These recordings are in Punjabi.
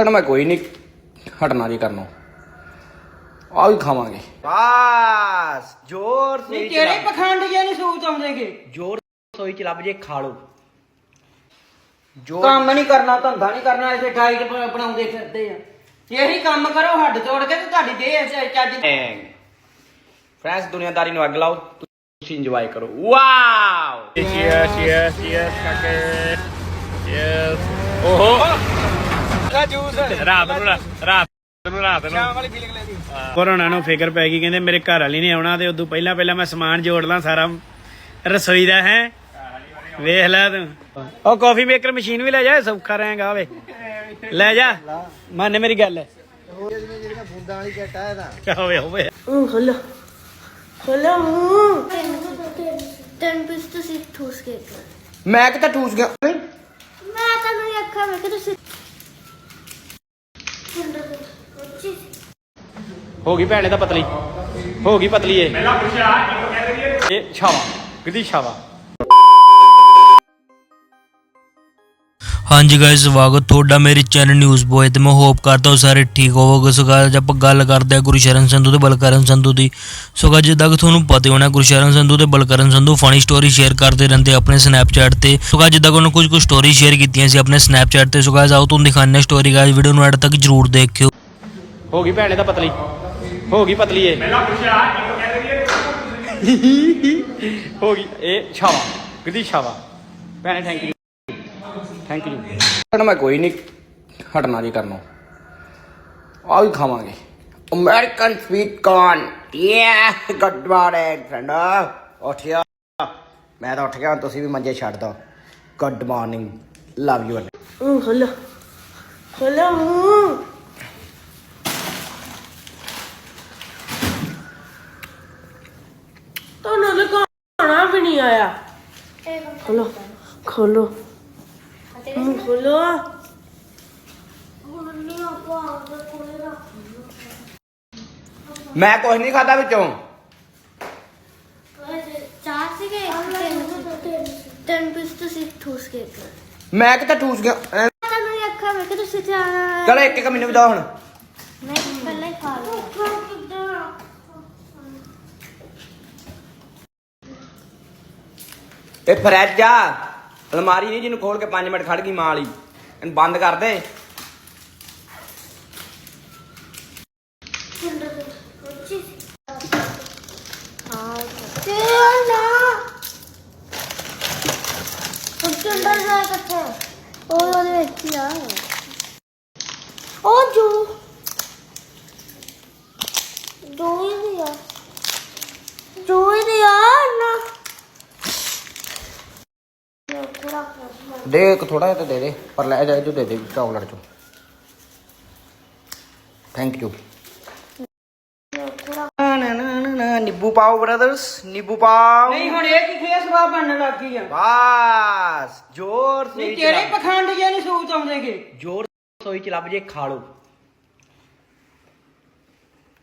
ਹਟਣਾ ਮੈਂ ਕੋਈ ਨਹੀਂ ਹਟਣਾ ਜੀ ਕਰਨੋਂ। ਆ ਵੀ ਖਾਵਾਂਗੇ। ਬਸ ਜ਼ੋਰ ਸੋਈ ਚ ਕਿਹੜੇ ਲੱਭ ਪਖੰਡ ਜੇ ਨਹੀਂ ਸੂਤ ਆਉਂਦੇਗੇ ਜ਼ੋਰ ਸੋਈ ਚ ਲੱਭ ਜੇ ਖਾ ਲੋ ਜ਼ੋਰ ਕੰਮ ਨਹੀਂ ਕਰਨਾ ਧੰਦਾ ਨਹੀਂ ਕਰਨਾ ਐਸੇ ਡਾਈਟ ਬਣਾਉਂਦੇ ਫਿਰਦੇ ਆ। ਇਹੀ ਕੰਮ ਕਰੋ ਹੱਡ ਤੋੜ ਕੇ ਤੇ ਤੁਹਾਡੀ ਦੇਹ ਚ- ਚੱਜ ਦੀ- ਫਰੈਂਸ ਦੁਨੀਆਦਾਰੀ ਨੂੰ ਅੱਗ ਲਾਓ ਤੁਸੀਂ ਇੰਜੋਏ ਕਰੋ। ਵਾਓ Cheers, cheers, cheers, ਕਾਕੇ Cheers. ਓਹੋ। ਰਾਤ ਨੂੰ ਰਾ- ਰਾਤ ਨੂੰ ਰਾਤ ਨੂੰ। ਸ਼ਾਮ ਵਾਲੀ ਫੀਲਿੰਗ ਲੈਦੀ ਪਰ ਉਹਨਾਂ ਨੂੰ ਫਿਕਰ ਪੈ ਗਈ ਕਹਿੰਦੇ ਮੇਰੇ ਘਰ ਵਾਲੀ ਨੇ ਆਉਣਾ ਤੇ ਉਦੋਂ ਪਹਿਲਾਂ ਪਹਿਲਾਂ ਮੈਂ ਸਮਾਨ ਜੋੜ ਲਾਂ ਸਾਰਾ। ਰਸੋਈ ਦਾ ਹੈ। ਵੇਖ ਲੈ ਤੂੰ। ਉਹ ਕਾਫੀ ਮੇਕਰ ਮਸ਼ੀਨ ਵੀ ਲੈ ਜਾ ਸੌਖਾ ਰਹੇਗਾ ਵੇ ਲੈ ਜਾ। ਮੰਨ ਮੇਰੀ ਗੱਲ ਤਿੰਨ ਪੀਸ ਤੁਸੀਂ ਠੂਸ ਕੇ ਇੱਕ। ਮੈਂ ਕਿਤੇ ਠੂਸ ਗਿਆ। ਮੈਂ ਤੁਹਾਨੂੰ ਇਹ ਅੱਖਾਂ ਵੇਖ ਕੇ ਤੁਸੀਂ ਹੋ ਗਈ ਭੈਣੇ ਤਾਂ ਪਤਲੀ। ਹੋ ਗਈ ਪਤਲੀ ਇਹ। ਇਹ ਛਾਵਾ ਕਿਦੀ ਛਾਵਾ? ਹਾਂਜੀ ਗਾਇਸ ਸਵਾਗਤ ਤੁਹਾਡਾ ਮੇਰੇ ਚੈਨਲ ਨਿਊਜ਼ ਬੋਏ ਤੇ ਮੈਂ ਹੋਪ ਕਰਦਾ ਹਾਂ ਸਾਰੇ ਠੀਕ ਹੋਵੋਗੇ। ਸੋ ਅੱਜ ਆਪਾਂ ਗੱਲ ਕਰਦੇ ਹਾਂ ਗੁਰਸ਼ਰਨ ਸੰਧੂ ਤੇ ਬਲਕਰਨ ਸੰਧੂ ਦੀ। ਸੋ guys, ਜਿੱਦਾਂ ਕਿ ਤੁਹਾਨੂੰ ਪਤਾ ਹੀ ਹੋਣਾ ਗੁਰਸ਼ਰਨ ਸੰਧੂ ਤੇ Balkaran Sandhu funny story share ਕਰਦੇ ਰਹਿੰਦੇ ਆਪਣੇ ਸਨੈਪਚੈਟ ਤੇ। ਸੋ guys, ਜਿੱਦਾਂ ਕਿ ਉਹਨਾਂ ਕੁਝ ਕੁ ਸਟੋਰੀ ਸ਼ੇਅਰ ਕੀਤੀਆਂ ਸੀ ਆਪਣੇ ਸਨੈਪਚੈਟ ਤੇ। ਸੋ guys, ਆਓ ਤੁਹਾਨੂੰ ਦਿਖਾਉਂਦੇ ਹਾਂ ਸਟੋਰੀ ਗਾਇਸ ਵੀਡੀਓ ਨੂੰ ਐਡ ਤੱਕ ਜਰੂਰ ਦੇਖਿਓ। ਹੋ ਗਈ ਭੈਣੇ ਤਾਂ ਪਤਲੀ। ਹੋ ਗਈ ਪਤਲੀ ਇਹ। ਹੋ ਗਈ ਇਹ ਛਾਵਾ ਕਿਦੀ ਛਾਵਾ। ਭੈਣੇ ਥੈਂਕ ਯੂ ਥੈਂਕ ਯੂ ਹਟਣਾ ਮੈਂ ਕੋਈ ਨਹੀਂ ਹਟਣਾ ਜੀ ਕਰਨੋਂ। ਆ ਵੀ ਖਾਵਾਂਗੇ। ਅਮਰੀਕਨ ਸਵੀਟ ਕਾਰਨ ਯਾ ਗੁੱਡ ਮਾਰਨਿੰਗ ਫਰੈਂਡ ਉੱਠਿਆ। ਮੈਂ ਤਾਂ ਉੱਠ ਗਿਆ ਤੁਸੀਂ ਵੀ ਮੰਜੇ ਛੱਡ ਦੋ ਗੁੱਡ ਮਾਰਨਿੰਗ ਲਵ ਯੂ ਖੋਲੋ। ਖੋਲੋ ਮੂੰਹ ਤੁਹਾਨੂੰ ਲਗਾਉਣਾ ਵੀ ਨਹੀਂ ਆਇਆ। ਖੋਲੋ ਖੋਲੋ। ਖੋਲੋ। ਮੈਂ ਕੁਝ ਨਹੀਂ ਖਾਦਾ ਵਿੱਚੋਂ। ਚਾਰ ਸੀਗੇ ਤਿੰਨ ਤਿੰਨ ਪੀਸ ਤੁਸੀਂ ਠੂਸ ਕੇ ਇੱਕ। ਮੈਂ ਕਿਤੇ ਠੂਸ ਗਿਆ? ਐਂ। ਤੁਹਾਨੂੰ ਇਹ ਅੱਖਾਂ ਵੇਖ ਕੇ ਤੁਸੀਂ ਚਾਰ ਚਲੋ ਇੱਕ ਇੱਕ ਮੈਨੂੰ ਵੀ ਦਿਓ ਹੁਣ। ਮੈਂ ਪਹਿਲਾਂ ਹੀ ਖਾ ਲਿਆ ਇਹ ਫਰਿੱਜ ਆ। ਅਲਮਾਰੀ ਨਹੀਂ ਜਿਹਨੂੰ ਖੋਲ ਕੇ 5 ਮਿੰਟ ਖੜ ਗਈ ਮਾਂ ਵਾਲੀ। ਇਹਨੂੰ ਬੰਦ ਕਰ ਦੇ। ਉਹ ਜੋ। ਦੋ ਹੀ ਦੀ ਆ ਦੋ ਹੀ ਦੀ ਆ ਨਾ। ਦੇ ਇੱਕ ਥੋੜਾ ਜਿਹਾ ਤਾਂ ਦੇ ਦੇ ਪਰ ਲੈ ਜਾ ਜੋ ਦੇ ਦੇ ਚਾਕਲੇਟ ਚੋਂ। ਥੈਂਕ ਯੂ ਨਿੰਬੂ ਪਾਓ ਬ੍ਰਦਰਸ ਨਿੰਬੂ ਪਾਓ। ਨਹੀਂ ਹੁਣ ਇਹ ਕੀ ਫੇਸ ਵਾ ਬਣਨ ਲੱਗ ਗਈ ਆ। ਬਸ ਜ਼ੋਰ ਨਹੀਂ ਲੱਭ ਪਖੰਡ ਜੇ ਨਹੀਂ ਸੂਤ ਆਉਂਦੇਗੇ ਜ਼ੋਰ ਸੋਈ ਚ ਲੱਭ ਜੇ ਖਾ ਲੋ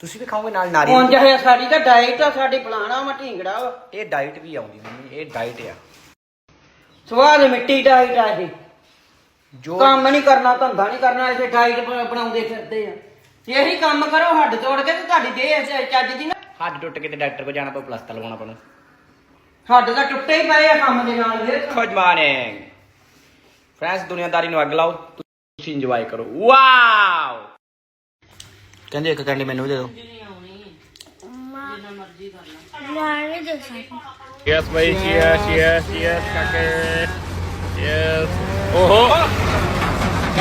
ਤੁਸੀਂ ਵੀ ਖਾਓਗੇ ਨਾਲ ਨਾਰੀਅਲ ਹੁਣ ਚਾਹੇ ਸਾਡੀ ਤਾਂ ਡਾਈਟ ਆ ਸਾਡੀ ਫਲਾਣਾ ਵਾ ਇਹ ਡਾਈਟ ਵੀ ਆਉਂਦੀ ਮੰਮੀ ਇਹ ਡਾਈਟ ਆ। ਸਵਾਦ ਮਿੱਟੀ ਡਾਈਟ ਆ ਇਹ। ਜੋ ਕੰਮ ਨਹੀਂ ਕਰਨਾ ਧੰਦਾ ਨਹੀਂ ਕਰਨਾ ਐਸੇ ਡਾਈਟ ਬਣਾਉਂਦੇ ਫਿਰਦੇ ਆ। ਇਹੀ ਕੰਮ ਕਰੋ ਹੱਡ ਤੋੜ ਕੇ ਤੇ ਤੁਹਾਡੀ ਦੇਹ ਚੱਜ ਦੀ ਨਾ। ਹੱਡ ਟੁੱਟ ਕੇ ਤੇ ਡਾਕਟਰ ਕੋਲ ਜਾਣਾ ਪਊ ਪਲਸਤਰ ਲਵਾਉਣਾ ਪਊ। ਹੱਡ ਤਾਂ ਟੁੱਟੇ ਹੀ ਪਏ ਆ ਕੰਮ ਦੇ ਨਾਲ ਫਿਰ। ਗੁੱਡ ਮਾਰਨਿੰਗ ਫਰੈਂਸ ਦੁਨੀਆਦਾਰੀ ਨੂੰ ਅੱਗ ਲਾਓ ਤੁਸੀਂ ਇੰਜੋਏ ਕਰੋ। ਵਾਓ! ਕਹਿੰਦੇ ਇੱਕ ਕੈਂਡੀ ਮੈਨੂੰ ਵੀ ਦੇ ਦਿਓ। ਮੈਂ ਨਹੀਂ ਦੇਖ ਸਕਦੀ Cheers, ਬਾਈ cheers, cheers, cheers, ਕਾਕੇ Cheers. ਓਹੋ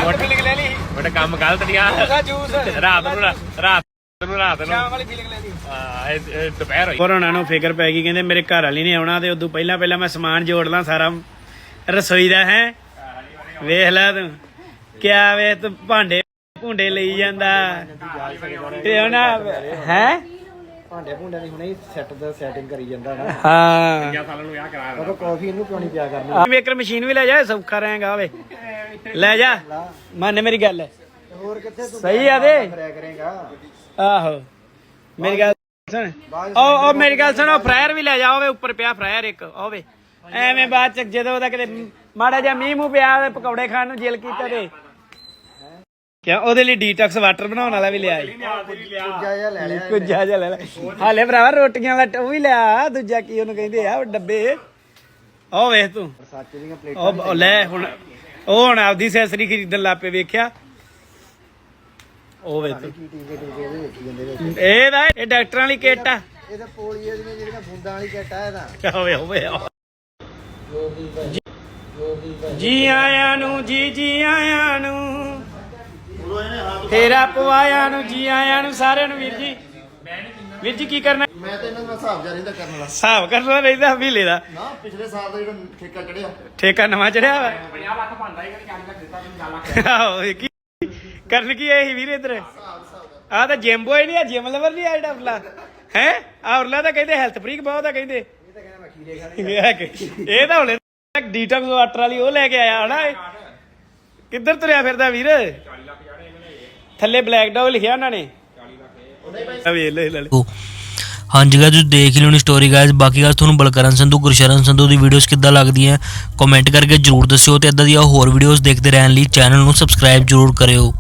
ਵੱਟ ਫੀਲਿੰਗ ਲੈ ਲਈ। ਵੱਟ ਕੰਮ ਗਲਤ ਨਹੀਂ ਆ। ਰਾਤ ਨੂੰ ਰਾ- ਰਾਤ ਨੂੰ ਰਾਤ ਨੂੰ। ਸ਼ਾਮ ਵਾਲੀ ਫੀਲਿੰਗ ਲੈ ਲਈ। ਦੁਪਹਿਰ ਹੋਈ। ਪਰ ਉਹਨਾਂ ਨੂੰ ਫਿਕਰ ਪੈ ਗਈ ਕਹਿੰਦੇ ਮੇਰੇ ਘਰ ਵਾਲੀ ਨੇ ਆਉਣਾ ਤੇ ਉਦੋਂ ਪਹਿਲਾਂ ਪਹਿਲਾਂ ਮੈਂ ਸਮਾਨ ਜੋੜ ਲਾਂ ਸਾਰਾ। ਰਸੋਈ ਦਾ ਹੈ। ਵੇਖ ਲੈ ਤੂੰ। ਕਿਆ ਵੇ ਤੂੰ ਭਾਂਡੇ ਭੁੰਡੇ ਲਈ ਜਾਂਦਾ। ਤੇ ਉਹਨਾਂ ਹੈ? ਭਾਂਡੇ ਭੁੰਡੇ ਦੀ ਹੁਣੇ ਸੈੱਟ ਦਾ ਸੈਟਿੰਗ ਕਰੀ ਜਾਂਦਾ ਨਾ। ਹਾਂ। ਉਹ ਕਾਫੀ ਇਹਨੂੰ ਕਿਉਂ ਨਹੀਂ ਪਿਆ ਕਰਨੀ? ਮੇਕਰ ਮਸ਼ੀਨ ਵੀ ਲੈ ਜਾ ਸੌਖਾ ਰਹੇਗਾ ਵੇ। ਲੈ ਜਾ। ਮੰਨ ਮੇਰੀ ਗੱਲ। ਹੋਰ ਕਿੱਥੇ ਤੂੰ ਸਹੀ ਆ ਦੇ ਕਰਿਆ ਕਰੇਗਾ। ਆਹੋ। ਮੇਰੀ ਗੱਲ ਸੁਣ। ਉਹ ਉਹ ਮੇਰੀ ਗੱਲ ਸੁਣ ਉਹ ਫਰਾਇਰ ਵੀ ਲੈ ਜਾ ਹੋਵੇ ਉੱਪਰ ਪਿਆ ਫਰਾਇਰ ਇੱਕ ਹੋਵੇ ਐਵੇਂ ਬਾਅਦ ਚ ਜਦੋਂ ਉਹਦਾ ਕਿਤੇ ਮਾੜਾ ਜਿਹਾ ਮੀਂਹ ਮੂੰਹ ਪਿਆ ਪਕੌੜੇ ਖਾਣ ਨੂੰ ਦਿਲ ਕੀਤਾ ਤੇ। ਕਿਆ ਉਹਦੇ ਲਈ ਡੀਟੌਕਸ ਵਾਟਰ ਬਣਾਉਣ ਵਾਲਾ ਵੀ ਲਿਆ ਕੁੱਜਾ ਜਿਹਾ ਲੈ ਲਿਆ। ਜਿਹਾ ਲੈ ਲਿਆ। ਹਾਲੇ ਭਰਾਵਾ ਰੋਟੀਆਂ ਦਾ ਉਹ ਵੀ ਲਿਆ ਦੂਜਾ ਕੀ ਉਹਨੂੰ ਕਹਿੰਦੇ ਆ ਉਹ ਡੱਬੇ। ਉਹ ਵੇਖ ਤੂੰ। ਉਹ ਲੈ ਹੁਣ ਉਹ ਹੁਣ ਆਪਦੀ ਸੈਸਰੀ ਖਰੀਦਣ ਲੱਪੇ ਵੇਖਿਆ। ਉਹ ਵੇਖ ਤੂੰ। ਇਹ ਦਾ ਇਹ ਡਾਕਟਰਾਂ ਵਾਲੀ ਕਿੱਟ ਆ। ਇਹ ਤਾਂ ਪੋਲੀਓ ਦੀਆਂ ਜਿਹੜੀਆਂ ਬੂੰਦਾਂ ਵਾਲੀ ਕਿੱਟ ਆ ਇਹਦਾ। ਹੋਵੇ ਹੋਵੇ ਜੀ ਆਇਆਂ ਨੂੰ ਜੀ ਜੀ ਆਇਆਂ ਨੂੰ। ਤੇਰਾ ਪਵਾਇਆ ਨੂੰ ਜੀ ਆਇਆਂ ਨੂੰ ਸਾਰਿਆਂ ਨੂੰ ਵੀਰ ਜੀ। ਵੀਰ ਜੀ ਕੀ ਕਰਨਾ? ਮੈਂ ਤਾਂ ਇਹਨਾਂ ਦਾ ਹਿਸਾਬ ਜਾਰੀ ਦਾ ਕਰਨ ਵਾਲਾ। ਹਿਸਾਬ ਕਰਨਾ ਰਹਿੰਦਾ ਹਫੀਲੇ ਦਾ ਨਾ ਪਿਛਲੇ ਸਾਲ ਦਾ ਜਿਹੜਾ ਠੇਕਾ ਚੜਿਆ। ਠੇਕਾ ਨਵਾਂ ਚੜਿਆ ਵਾ। 50 ਲੱਖ ਬਣਦਾ ਹੀ ਕਦੀ 40 ਲੱਖ ਦਿੱਤਾ ਆਹੋ ਇਹ ਕੀ? ਕਰਨ ਕੀ ਇਹ ਵੀਰ ਇਧਰ? ਆ ਤਾਂ ਜਿਮ ਬੋਏ ਨਹੀਂ ਆ ਜਿਮ ਲਵਰ ਨਹੀਂ ਆ ਜਿਹੜਾ ਉਰਲਾ। ਹੈ? ਆ ਉਰਲਾ ਤਾਂ ਕਹਿੰਦੇ ਹੈਲਥ ਫਰੀਕ ਬਹੁਤ ਆ ਕਹਿੰਦੇ। ਇਹ ਕਿ- ਇਹ ਤਾਂ ਹੁਣੇ ਡੀਟੌਕਸ ਵਾਟਰ ਵਾਲੀ ਉਹ ਲੈ ਕੇ ਆਇਆ ਹਨਾ ਇਹ। ਕਿੱਧਰ ਤੁਰਿਆ ਫਿਰਦਾ ਵੀਰ? ਥੱਲੇ ਬਲੈਕ ਡੌਗ ਲਿਖਿਆ ਉਹਨਾਂ ਨੇ। 40 ਲੱਖ ਵੇਖ ਲੈ ਲੈ ਉਹ ਹਾਂਜੀ ਗਾਇਸ ਤੁਸੀਂ ਦੇਖ ਹੀ ਲਿਓਣੀ ਸਟੋਰੀ ਗਾਇਸ ਬਾਕੀ ਗਾਇਸ ਤੁਹਾਨੂੰ ਬਲਕਰਨ ਸੰਧੂ ਗੁਰਸ਼ਰਨ ਸੰਧੂ ਦੀ ਵੀਡੀਓਜ਼ ਕਿੱਦਾਂ ਲੱਗਦੀਆਂ ਕਮੈਂਟ ਕਰਕੇ ਜਰੂਰ ਦੱਸਿਓ ਤੇ ਇਦਾਂ ਦੀਆਂ ਹੋਰ ਵੀਡੀਓਜ਼ ਦੇਖਦੇ ਰਹਿਣ ਲਈ ਚੈਨਲ ਨੂੰ ਸਬਸਕ੍ਰਾਈਬ ਜਰੂਰ ਕਰਿਓ।